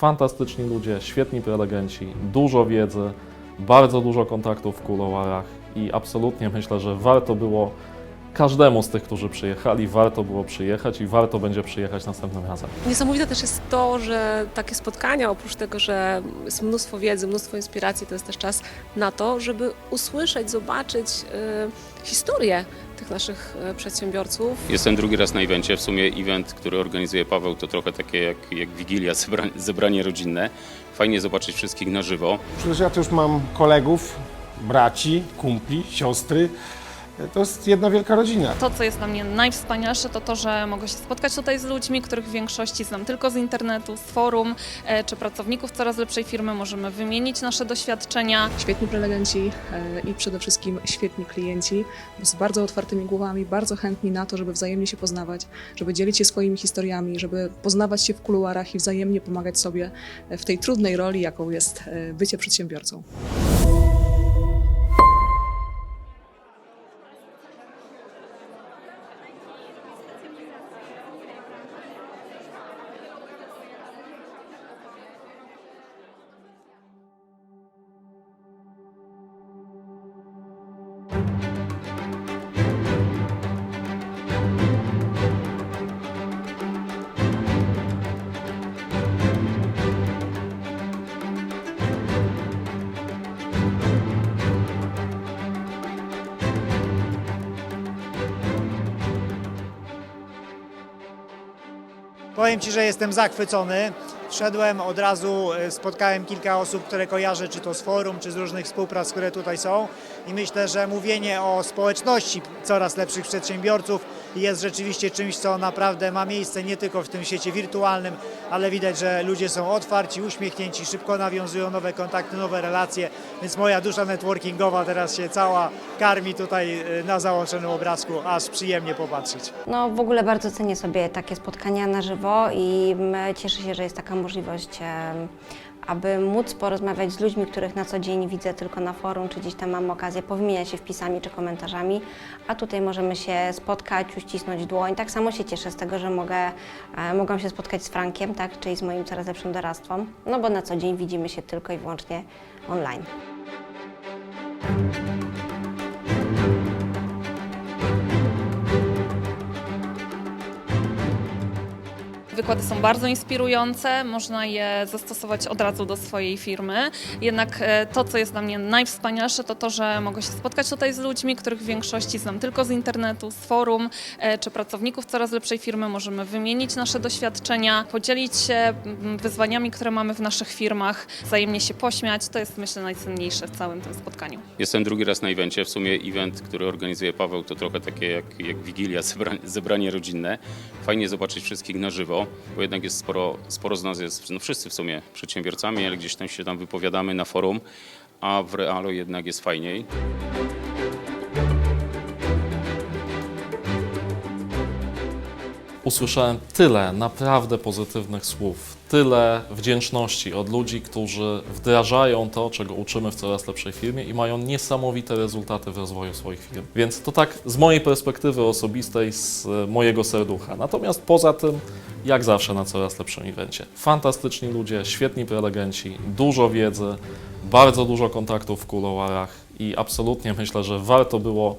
Fantastyczni ludzie, świetni prelegenci, dużo wiedzy, bardzo dużo kontaktów w kuluarach i absolutnie myślę, że warto było każdemu z tych, którzy przyjechali, warto było przyjechać i warto będzie przyjechać następnym razem. Niesamowite też jest to, że takie spotkania, oprócz tego, że jest mnóstwo wiedzy, mnóstwo inspiracji, to jest też czas na to, żeby usłyszeć, zobaczyć y, historię tych naszych y, przedsiębiorców. Jestem drugi raz na evencie. W sumie event, który organizuje Paweł, to trochę takie jak, jak Wigilia, zebra, zebranie rodzinne. Fajnie zobaczyć wszystkich na żywo. Przecież ja tu już mam kolegów, braci, kumpli, siostry. To jest jedna wielka rodzina. To, co jest dla mnie najwspanialsze, to to, że mogę się spotkać tutaj z ludźmi, których w większości znam tylko z internetu, z forum, e, czy pracowników coraz lepszej firmy. Możemy wymienić nasze doświadczenia. Świetni prelegenci e, i przede wszystkim świetni klienci z bardzo otwartymi głowami, bardzo chętni na to, żeby wzajemnie się poznawać, żeby dzielić się swoimi historiami, żeby poznawać się w kuluarach i wzajemnie pomagać sobie w tej trudnej roli, jaką jest e, bycie przedsiębiorcą. Powiem Ci, że jestem zachwycony. Wszedłem od razu, e, spotkałem kilka osób, które kojarzę, czy to z forum, czy z różnych współprac, które tutaj są. I myślę, że mówienie o społeczności coraz lepszych przedsiębiorców jest rzeczywiście czymś, co naprawdę ma miejsce nie tylko w tym świecie wirtualnym, ale widać, że ludzie są otwarci, uśmiechnięci, szybko nawiązują nowe kontakty, nowe relacje. Więc moja dusza networkingowa teraz się cała karmi tutaj e, na załączonym obrazku, aż przyjemnie popatrzeć. No w ogóle bardzo cenię sobie takie spotkania na żywo i mm, cieszę się, że jest taka możliwość, em, aby móc porozmawiać z ludźmi, których na co dzień widzę tylko na forum, czy gdzieś tam mam okazję powymieniać się wpisami czy komentarzami, a tutaj możemy się spotkać, uścisnąć dłoń. Tak samo się cieszę z tego, że mogę, e, mogłam się spotkać z Frankiem, tak, czyli z moim coraz lepszym doradztwą, no bo na co dzień widzimy się tylko i wyłącznie online. Wykłady są bardzo inspirujące, można je zastosować od razu do swojej firmy. Jednak e, to, co jest dla mnie najwspanialsze, to to, że mogę się spotkać tutaj z ludźmi, których w większości znam tylko z internetu, z forum, e, czy pracowników coraz lepszej firmy. Możemy wymienić nasze doświadczenia, podzielić się mm, wyzwaniami, które mamy w naszych firmach, wzajemnie się pośmiać. To jest, myślę, najcenniejsze w całym tym spotkaniu. Jestem drugi raz na evencie. W sumie event, który organizuje Paweł, to trochę takie jak, jak Wigilia, zebra, zebranie rodzinne. Fajnie zobaczyć wszystkich na żywo, bo jednak jest sporo, sporo z nas jest, no wszyscy w sumie przedsiębiorcami, ale gdzieś tam się tam wypowiadamy na forum, a w realu jednak jest fajniej. Usłyszałem tyle naprawdę pozytywnych słów, tyle wdzięczności od ludzi, którzy wdrażają to, czego uczymy w coraz lepszej firmie i mają niesamowite rezultaty w rozwoju swoich firm. Więc to tak z mojej perspektywy osobistej, z mojego serducha. Natomiast poza tym, jak zawsze na coraz lepszym evencie. Fantastyczni ludzie, świetni prelegenci, dużo wiedzy, bardzo dużo kontaktów w kuluarach i absolutnie myślę, że warto było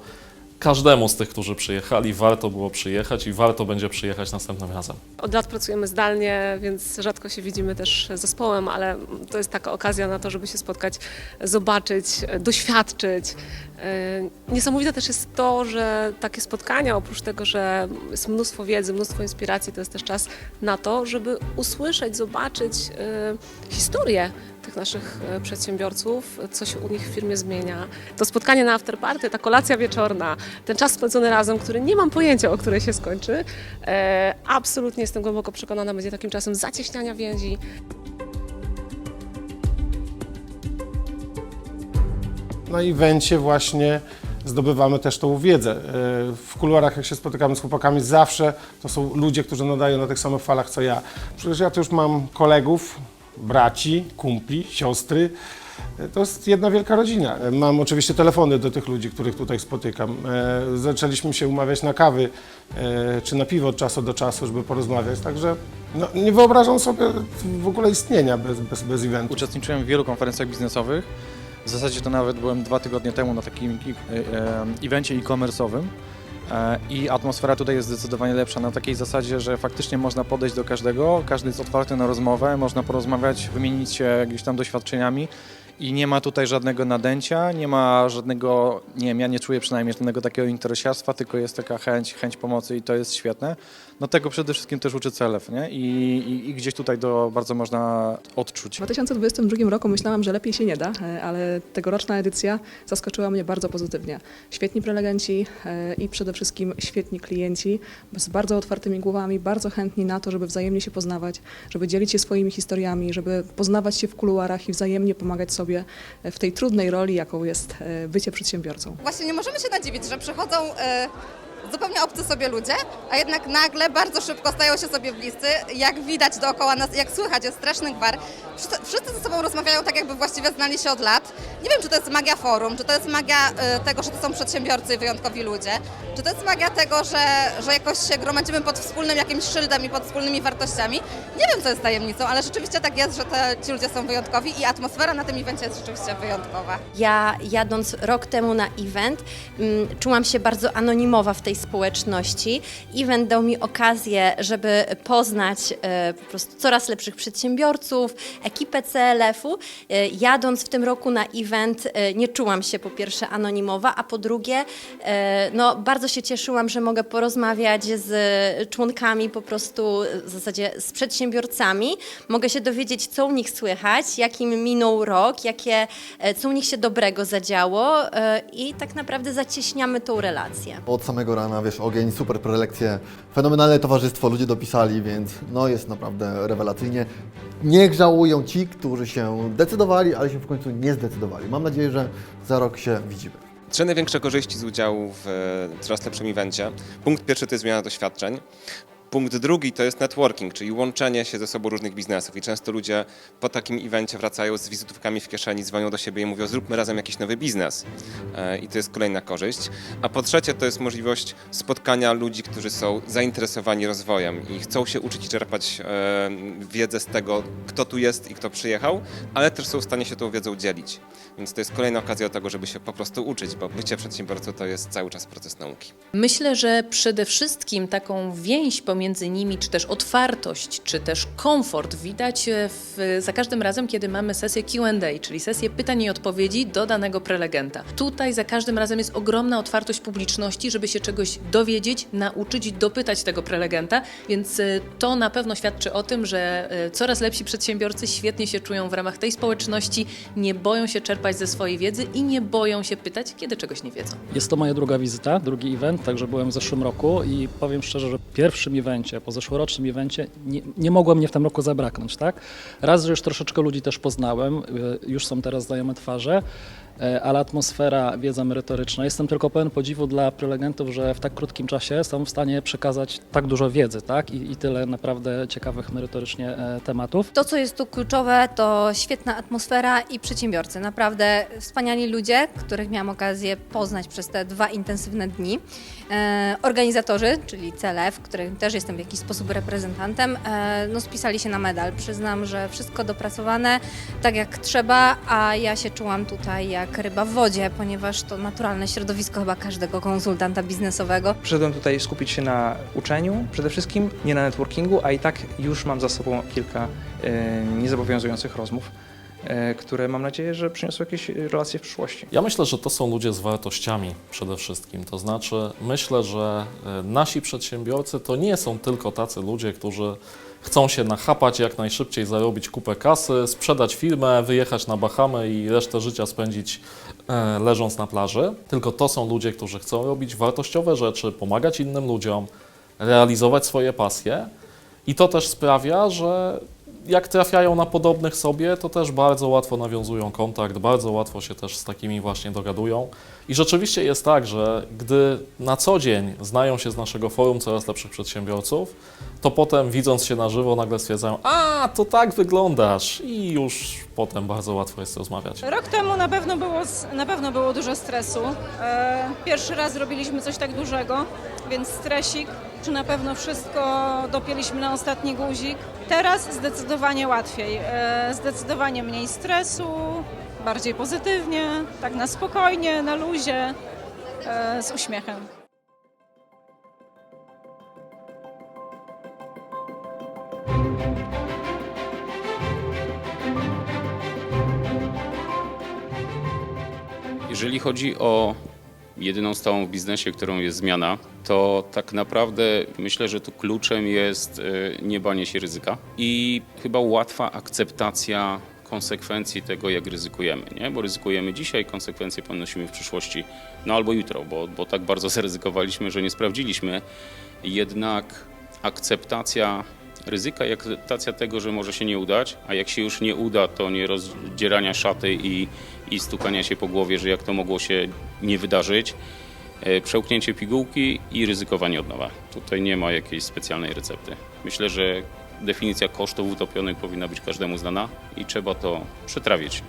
każdemu z tych, którzy przyjechali, warto było przyjechać i warto będzie przyjechać następnym razem. Od lat pracujemy zdalnie, więc rzadko się widzimy też zespołem, ale to jest taka okazja na to, żeby się spotkać, zobaczyć, doświadczyć. Yy, Niesamowite też jest to, że takie spotkania, oprócz tego, że jest mnóstwo wiedzy, mnóstwo inspiracji, to jest też czas na to, żeby usłyszeć, zobaczyć yy, historię tych naszych e, przedsiębiorców, co się u nich w firmie zmienia. To spotkanie na afterparty, ta kolacja wieczorna, ten czas spędzony razem, który nie mam pojęcia, o której się skończy, e, absolutnie jestem głęboko przekonana, będzie takim czasem zacieśniania więzi, Na evencie właśnie zdobywamy też tą wiedzę. E, W kuluarach, jak się spotykamy z chłopakami, zawsze to są ludzie, którzy nadają na tych samych falach co ja. Przecież ja tu już mam kolegów, braci, kumpli, siostry. to jest jedna wielka rodzina. Mam oczywiście telefony do tych ludzi, których tutaj spotykam. E, Zaczęliśmy się umawiać na kawy e, czy na piwo od czasu do czasu, żeby porozmawiać, także no, nie wyobrażam sobie w ogóle istnienia bez, bez, bez eventu. Uczestniczyłem w wielu konferencjach biznesowych. W zasadzie to nawet byłem dwa tygodnie temu na takim e, e, evencie e-commerce'owym. E, I atmosfera tutaj jest zdecydowanie lepsza na takiej zasadzie, że faktycznie można podejść do każdego, każdy jest otwarty na rozmowę, można porozmawiać, wymienić się gdzieś tam doświadczeniami i nie ma tutaj żadnego nadęcia, nie ma żadnego, nie wiem, ja nie czuję przynajmniej żadnego takiego interesarstwa, tylko jest taka chęć, chęć pomocy i to jest świetne. No tego przede wszystkim też uczy CELEF, nie? I, i, i gdzieś tutaj to bardzo można odczuć. W 2022 roku myślałam, że lepiej się nie da, e, ale tegoroczna edycja zaskoczyła mnie bardzo pozytywnie. Świetni prelegenci e, i przede wszystkim świetni klienci z bardzo otwartymi głowami, bardzo chętni na to, żeby wzajemnie się poznawać, żeby dzielić się swoimi historiami, żeby poznawać się w kuluarach i wzajemnie pomagać sobie w tej trudnej roli, jaką jest e, bycie przedsiębiorcą. Właśnie nie możemy się nadziwić, że przychodzą zupełnie obcy sobie ludzie, a jednak nagle bardzo szybko stają się sobie bliscy. Jak widać dookoła nas, jak słychać, jest straszny gwar. Wszyscy, ze sobą rozmawiają tak, jakby właściwie znali się od lat. Nie wiem, czy to jest magia forum, czy to jest magia e, tego, że to są przedsiębiorcy i wyjątkowi ludzie, czy to jest magia tego, że, że jakoś się gromadzimy pod wspólnym jakimś szyldem i pod wspólnymi wartościami. Nie wiem, co jest tajemnicą, ale rzeczywiście tak jest, że te, ci ludzie są wyjątkowi i atmosfera na tym evencie jest rzeczywiście wyjątkowa. Ja jadąc rok temu na event, mm, czułam się bardzo anonimowa w tej społeczności. Event dał mi okazję, żeby poznać e, po prostu coraz lepszych przedsiębiorców, ekipę CLF-u. E, jadąc w tym roku na event, e, nie czułam się po pierwsze anonimowa, a po drugie, no bardzo się cieszyłam, że mogę porozmawiać z członkami po prostu w zasadzie z przedsiębiorcami. Mogę się dowiedzieć, co u nich słychać, jakim minął rok, jakie, co u nich się dobrego zadziało i tak naprawdę zacieśniamy tą relację. Od samego rana, wiesz, ogień, super prelekcje, fenomenalne towarzystwo, ludzie dopisali, więc no jest naprawdę rewelacyjnie. Niech żałują ci, którzy się decydowali, ale się w końcu nie zdecydowali. Mam nadzieję, że za rok się widzimy. Trzy największe korzyści z udziału w e, coraz lepszym evencie. Punkt pierwszy to jest zmiana doświadczeń. Punkt drugi to jest networking, czyli łączenie się ze sobą różnych biznesów. I często ludzie po takim evencie wracają z wizytówkami w kieszeni, dzwonią do siebie i mówią: Zróbmy razem jakiś nowy biznes. E, I to jest kolejna korzyść. A po trzecie to jest możliwość spotkania ludzi, którzy są zainteresowani rozwojem i chcą się uczyć i czerpać e, wiedzę z tego, kto tu jest i kto przyjechał, ale też są w stanie się tą wiedzą dzielić. Więc to jest kolejna okazja do tego, żeby się po prostu uczyć, bo bycie przedsiębiorcą to jest cały czas proces nauki. Myślę, że przede wszystkim taką więź pomiędzy nimi, czy też otwartość, czy też komfort widać e, w, za każdym razem, kiedy mamy sesję QA, czyli sesję pytań i odpowiedzi do danego prelegenta. Tutaj za każdym razem jest ogromna otwartość publiczności, żeby się czegoś dowiedzieć, nauczyć, dopytać tego prelegenta, więc e, to na pewno świadczy o tym, że e, coraz lepsi przedsiębiorcy świetnie się czują w ramach tej społeczności, nie boją się czerpać ze swojej wiedzy i nie boją się pytać, kiedy czegoś nie wiedzą. Jest to moja druga wizyta, drugi event, także byłem w zeszłym roku i powiem szczerze, że pierwszym evencie, po zeszłorocznym evencie nie, nie mogło mnie w tym roku zabraknąć, tak? Raz, że już troszeczkę ludzi też poznałem, y, już są teraz znajome twarze, ale atmosfera, wiedza merytoryczna. Jestem tylko pełen podziwu dla prelegentów, że w tak krótkim czasie są w stanie przekazać tak dużo wiedzy, tak? I, i tyle naprawdę ciekawych merytorycznie e, tematów. To, co jest tu kluczowe, to świetna atmosfera i przedsiębiorcy. Naprawdę wspaniali ludzie, których miałam okazję poznać przez te dwa intensywne dni. E, organizatorzy, czyli CLF, którym też jestem w jakiś sposób reprezentantem, e, no spisali się na medal. Przyznam, że wszystko dopracowane tak jak trzeba, a ja się czułam tutaj jak ryba w wodzie, ponieważ to naturalne środowisko chyba każdego konsultanta biznesowego. Przyszedłem tutaj skupić się na uczeniu przede wszystkim, nie na networkingu, a i tak już mam za sobą kilka e, niezobowiązujących rozmów, które mam nadzieję, że przyniosą jakieś relacje w przyszłości. Ja myślę, że to są ludzie z wartościami przede wszystkim. To znaczy, myślę, że e, nasi przedsiębiorcy to nie są tylko tacy ludzie, którzy chcą się nachapać jak najszybciej, zarobić kupę kasy, sprzedać firmę, wyjechać na Bahamy i resztę życia spędzić e, leżąc na plaży. Tylko to są ludzie, którzy chcą robić wartościowe rzeczy, pomagać innym ludziom, realizować swoje pasje. I to też sprawia, że jak trafiają na podobnych sobie, to też bardzo łatwo nawiązują kontakt, bardzo łatwo się też z takimi właśnie dogadują. I rzeczywiście jest tak, że gdy na co dzień znają się z naszego forum coraz lepszych przedsiębiorców, to potem widząc się na żywo nagle stwierdzają, a to tak wyglądasz i już potem bardzo łatwo jest rozmawiać. Rok temu na pewno było, na pewno było dużo stresu. E, Pierwszy raz robiliśmy coś tak dużego, więc stresik. Czy na pewno wszystko dopięliśmy na ostatni guzik? Teraz zdecydowanie łatwiej. E, Zdecydowanie mniej stresu, bardziej pozytywnie, tak na spokojnie, na luzie, e, z uśmiechem. Jeżeli chodzi o jedyną stałą w biznesie, którą jest zmiana, to tak naprawdę myślę, że tu kluczem jest y, nie banie się ryzyka i chyba łatwa akceptacja konsekwencji tego, jak ryzykujemy, nie? Bo ryzykujemy dzisiaj, konsekwencje ponosimy w przyszłości, no albo jutro, bo, bo tak bardzo zaryzykowaliśmy, że nie sprawdziliśmy. Jednak akceptacja ryzyka i akceptacja tego, że może się nie udać, a jak się już nie uda, to nie rozdzierania szaty i, i stukania się po głowie, że jak to mogło się nie wydarzyć. E, Przełknięcie pigułki i ryzykowanie od nowa. Tutaj nie ma jakiejś specjalnej recepty. Myślę, że definicja kosztów utopionych powinna być każdemu znana i trzeba to przetrawić.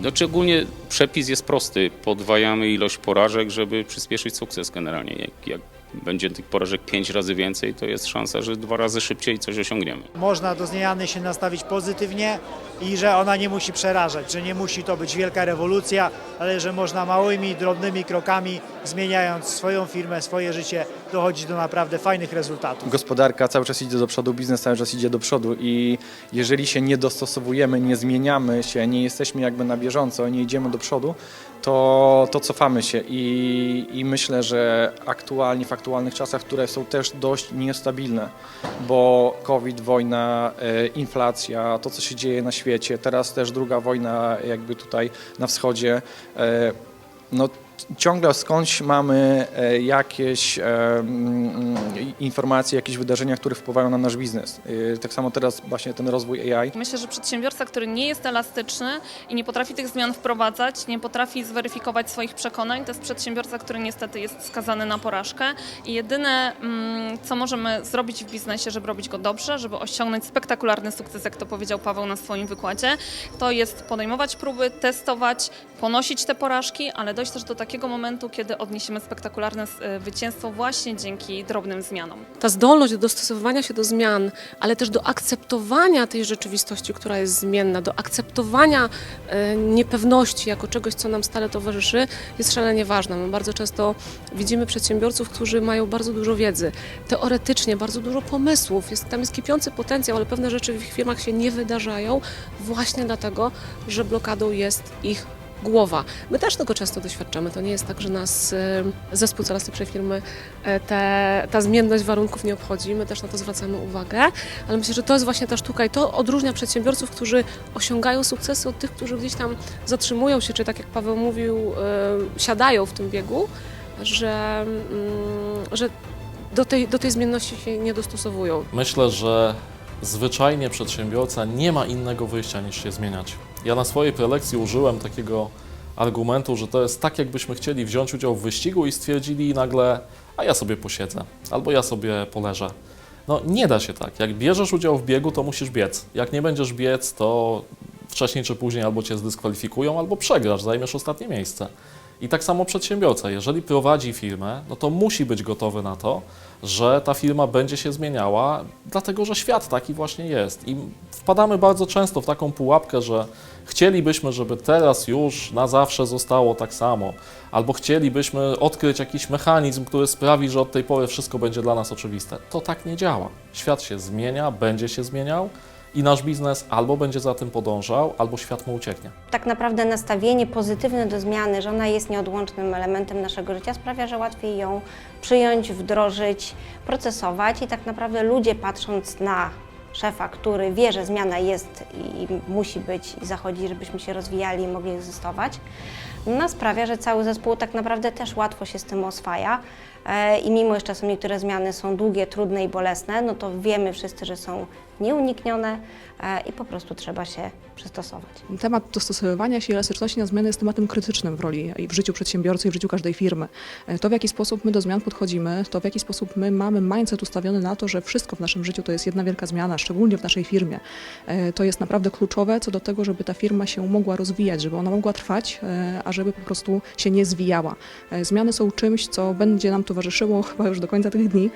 Znaczy ogólnie przepis jest prosty. Podwajamy ilość porażek, żeby przyspieszyć sukces generalnie. Jak, jak będzie tych porażek pięć razy więcej, to jest szansa, że dwa razy szybciej coś osiągniemy. Można do zmiany się nastawić pozytywnie i że ona nie musi przerażać, że nie musi to być wielka rewolucja, ale że można małymi, drobnymi krokami, zmieniając swoją firmę, swoje życie, dochodzić do naprawdę fajnych rezultatów. Gospodarka cały czas idzie do przodu, biznes cały czas idzie do przodu i jeżeli się nie dostosowujemy, nie zmieniamy się, nie jesteśmy jakby na bieżąco, nie idziemy do przodu, to, to cofamy się i, i myślę, że aktualnie, w aktualnych czasach, które są też dość niestabilne, bo COVID, wojna, e, inflacja, to co się dzieje na świecie, teraz też druga wojna jakby tutaj na wschodzie, e, no ciągle skądś mamy e, jakieś e, mm, informacje, jakieś wydarzenia, które wpływają na nasz biznes. E, Tak samo teraz właśnie ten rozwój AI. Myślę, że przedsiębiorca, który nie jest elastyczny i nie potrafi tych zmian wprowadzać, nie potrafi zweryfikować swoich przekonań, to jest przedsiębiorca, który niestety jest skazany na porażkę. I jedyne, mm, co możemy zrobić w biznesie, żeby robić go dobrze, żeby osiągnąć spektakularny sukces, jak to powiedział Paweł na swoim wykładzie, to jest podejmować próby, testować, ponosić te porażki, ale dojść też do takiego momentu, kiedy odniesiemy spektakularne e, zwycięstwo właśnie dzięki drobnym zmianom. ta zdolność do dostosowania się do zmian, ale też do akceptowania tej rzeczywistości, która jest zmienna, do akceptowania e, niepewności jako czegoś, co nam stale towarzyszy, jest szalenie ważna. My bardzo często widzimy przedsiębiorców, którzy mają bardzo dużo wiedzy, teoretycznie bardzo dużo pomysłów, jest, tam jest kipiący potencjał, ale pewne rzeczy w ich firmach się nie wydarzają właśnie dlatego, że blokadą jest ich głowa. My też tego często doświadczamy. To nie jest tak, że nas e, zespół coraz lepszej firmy e, te, ta zmienność warunków nie obchodzi. My też na to zwracamy uwagę, ale myślę, że to jest właśnie ta sztuka i to odróżnia przedsiębiorców, którzy osiągają sukcesy od tych, którzy gdzieś tam zatrzymują się, czy tak jak Paweł mówił, e, siadają w tym biegu, że, mm, że do tej, do tej zmienności się nie dostosowują. Myślę, że zwyczajnie przedsiębiorca nie ma innego wyjścia niż się zmieniać. Ja na swojej prelekcji użyłem takiego argumentu, że to jest tak, jakbyśmy chcieli wziąć udział w wyścigu i stwierdzili nagle, a ja sobie posiedzę, albo ja sobie poleżę. No nie da się tak. Jak bierzesz udział w biegu, to musisz biec. Jak nie będziesz biec, to wcześniej czy później albo cię zdyskwalifikują, albo przegrasz, zajmiesz ostatnie miejsce. I tak samo przedsiębiorca, jeżeli prowadzi firmę, no to musi być gotowy na to, że ta firma będzie się zmieniała, dlatego że świat taki właśnie jest. I wpadamy bardzo często w taką pułapkę, że chcielibyśmy, żeby teraz już na zawsze zostało tak samo, albo chcielibyśmy odkryć jakiś mechanizm, który sprawi, że od tej pory wszystko będzie dla nas oczywiste. To tak nie działa. Świat się zmienia, będzie się zmieniał i nasz biznes albo będzie za tym podążał, albo świat mu ucieknie. Tak naprawdę nastawienie pozytywne do zmiany, że ona jest nieodłącznym elementem naszego życia, sprawia, że łatwiej ją przyjąć, wdrożyć, procesować i tak naprawdę ludzie patrząc na szefa, który wie, że zmiana jest i musi być i zachodzi, żebyśmy się rozwijali i mogli egzystować, no sprawia, że cały zespół tak naprawdę też łatwo się z tym oswaja. E, i mimo, że czasem niektóre zmiany są długie, trudne i bolesne, no to wiemy wszyscy, że są nieuniknione e, i po prostu trzeba się przystosować. Temat dostosowywania się i elastyczności na zmiany jest tematem krytycznym w roli i w życiu przedsiębiorcy i w życiu każdej firmy. E, To, w jaki sposób my do zmian podchodzimy, to w jaki sposób my mamy mindset ustawiony na to, że wszystko w naszym życiu to jest jedna wielka zmiana, szczególnie w naszej firmie. E, To jest naprawdę kluczowe co do tego, żeby ta firma się mogła rozwijać, żeby ona mogła trwać, a żeby po prostu się nie zwijała. Zmiany są czymś, co będzie nam towarzyszyło chyba już do końca tych dni,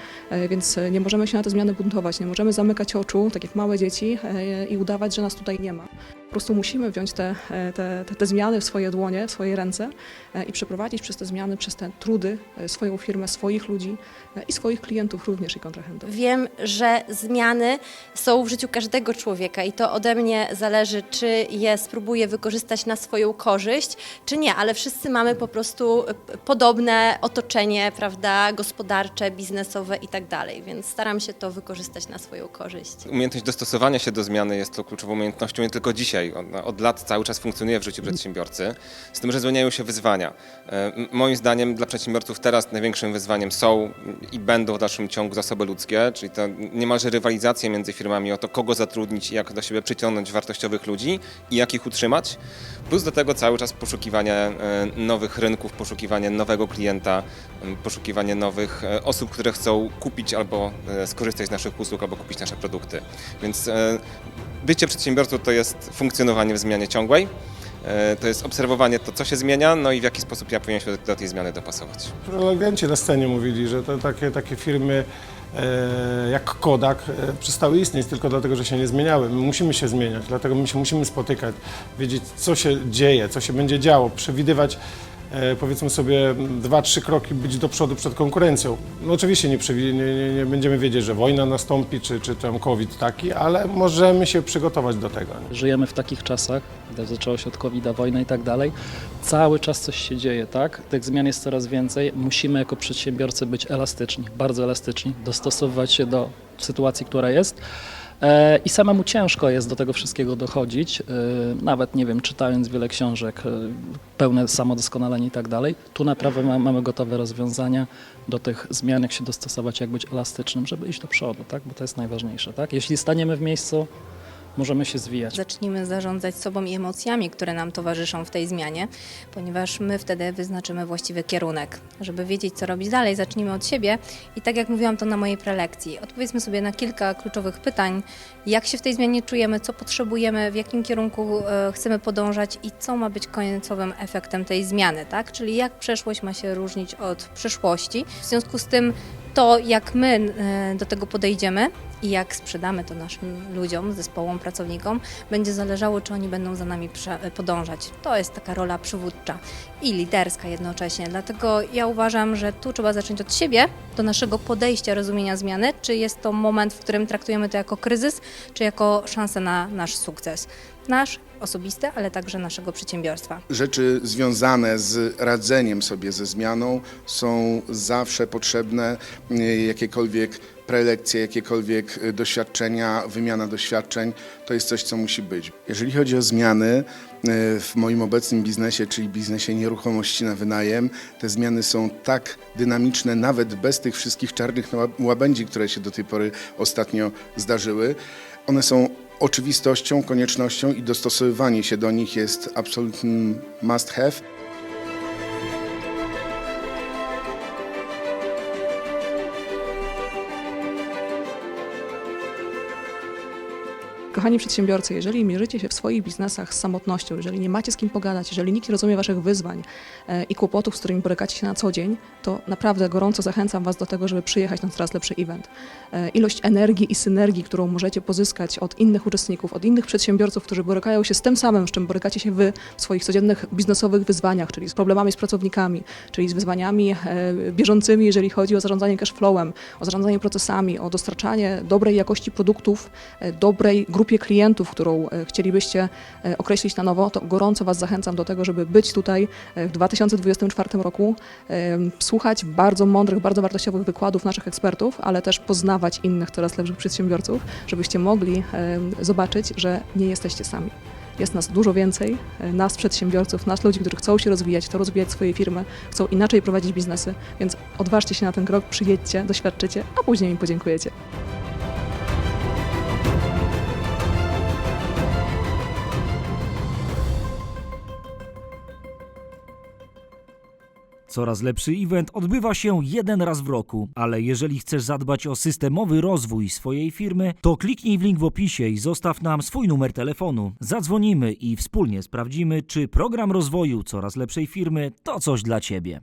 więc nie możemy się na te zmiany buntować, nie możemy zamykać oczu, tak jak małe dzieci, e, i udawać, że nas tutaj nie ma. Po prostu musimy wziąć te, e, te, te, te zmiany w swoje dłonie, w swoje ręce e, i przeprowadzić przez te zmiany, przez te trudy e, swoją firmę, swoich ludzi i swoich klientów również i kontrahentów. Wiem, że zmiany są w życiu każdego człowieka i to ode mnie zależy, czy je spróbuję wykorzystać na swoją korzyść, czy nie, ale wszyscy mamy po prostu podobne otoczenie, prawda, gospodarcze, biznesowe i tak dalej, więc staram się to wykorzystać na swoją korzyść. Umiejętność dostosowania się do zmiany jest to kluczową umiejętnością nie tylko dzisiaj. Ona od lat cały czas funkcjonuje w życiu przedsiębiorcy, z tym, że zmieniają się wyzwania. E, Moim zdaniem dla przedsiębiorców teraz największym wyzwaniem są i będą w dalszym ciągu zasoby ludzkie, czyli to niemalże rywalizacja między firmami o to, kogo zatrudnić jak do siebie przyciągnąć wartościowych ludzi i jak ich utrzymać. Plus do tego cały czas poszukiwanie e, nowych rynków, poszukiwanie nowego klienta, poszukiwanie nowych e, osób, które chcą kupić albo skorzystać z naszych usług, albo kupić nasze produkty. Więc bycie przedsiębiorcą to jest funkcjonowanie w zmianie ciągłej. E, To jest obserwowanie to, co się zmienia, no i w jaki sposób ja powinien się do, tej zmiany dopasować. Prelegenci na scenie mówili, że to takie, takie firmy e, jak Kodak e, przestały istnieć tylko dlatego, że się nie zmieniały. My musimy się zmieniać, dlatego my się musimy spotykać, wiedzieć, co się dzieje, co się będzie działo, przewidywać powiedzmy sobie dwa, trzy kroki być do przodu przed konkurencją. No oczywiście nie, nie, nie, będziemy wiedzieć, że wojna nastąpi, czy, czy tam COVID taki, ale możemy się przygotować do tego. Żyjemy w takich czasach, gdy zaczęło się od covid wojna i tak dalej. Cały czas coś się dzieje, tak? Tych zmian jest coraz więcej. Musimy jako przedsiębiorcy być elastyczni, bardzo elastyczni, dostosowywać się do sytuacji, która jest. E, I samemu ciężko jest do tego wszystkiego dochodzić, e, nawet nie wiem, czytając wiele książek, e, pełne samodoskonalenia i tak dalej. Tu naprawdę ma- mamy gotowe rozwiązania do tych zmian, jak się dostosować, jak być elastycznym, żeby iść do przodu, tak? Bo to jest najważniejsze, tak? Jeśli staniemy w miejscu, możemy się zwijać. Zacznijmy zarządzać sobą i emocjami, które nam towarzyszą w tej zmianie, ponieważ my wtedy wyznaczymy właściwy kierunek. Żeby wiedzieć, co robić dalej, zacznijmy od siebie i tak jak mówiłam to na mojej prelekcji, odpowiedzmy sobie na kilka kluczowych pytań, jak się w tej zmianie czujemy, co potrzebujemy, w jakim kierunku e, chcemy podążać i co ma być końcowym efektem tej zmiany, tak? Czyli jak przeszłość ma się różnić od przyszłości. W związku z tym to, jak my e, do tego podejdziemy i jak sprzedamy to naszym ludziom, zespołom, pracownikom, będzie zależało, czy oni będą za nami podążać. To jest taka rola przywódcza i liderska jednocześnie. Dlatego ja uważam, że tu trzeba zacząć od siebie, do naszego podejścia, rozumienia zmiany, czy jest to moment, w którym traktujemy to jako kryzys, czy jako szansę na nasz sukces. Nasz, osobisty, ale także naszego przedsiębiorstwa. Rzeczy związane z radzeniem sobie ze zmianą są zawsze potrzebne, y, jakiekolwiek prelekcje, jakiekolwiek y, doświadczenia, wymiana doświadczeń, to jest coś, co musi być. Jeżeli chodzi o zmiany y, w moim obecnym biznesie, czyli biznesie nieruchomości na wynajem, te zmiany są tak dynamiczne, nawet bez tych wszystkich czarnych łabędzi, które się do tej pory ostatnio zdarzyły. One są oczywistością, koniecznością i dostosowywanie się do nich jest absolutnym must have. Kochani przedsiębiorcy, jeżeli mierzycie się w swoich biznesach z samotnością, jeżeli nie macie z kim pogadać, jeżeli nikt nie rozumie waszych wyzwań e, i kłopotów, z którymi borykacie się na co dzień, to naprawdę gorąco zachęcam was do tego, żeby przyjechać na coraz lepszy event. E, Ilość energii i synergii, którą możecie pozyskać od innych uczestników, od innych przedsiębiorców, którzy borykają się z tym samym, z czym borykacie się wy w swoich codziennych biznesowych wyzwaniach, czyli z problemami z pracownikami, czyli z wyzwaniami e, bieżącymi, jeżeli chodzi o zarządzanie cashflowem, o zarządzanie procesami, o dostarczanie dobrej jakości produktów, dobrej grupie klientów, którą e, chcielibyście e, określić na nowo, to gorąco Was zachęcam do tego, żeby być tutaj e, w 2024 roku, słuchać bardzo mądrych, bardzo wartościowych wykładów naszych ekspertów, ale też poznawać innych coraz lepszych przedsiębiorców, żebyście mogli zobaczyć, że nie jesteście sami. Jest nas dużo więcej, nas przedsiębiorców, nas ludzi, którzy chcą się rozwijać, chcą rozwijać swoje firmy, chcą inaczej prowadzić biznesy, więc odważcie się na ten krok, przyjedźcie, doświadczycie, a później mi podziękujecie. Coraz lepszy event odbywa się jeden raz w roku, ale jeżeli chcesz zadbać o systemowy rozwój swojej firmy, to kliknij w link w opisie i zostaw nam swój numer telefonu. Zadzwonimy i wspólnie sprawdzimy, czy program rozwoju coraz lepszej firmy to coś dla Ciebie.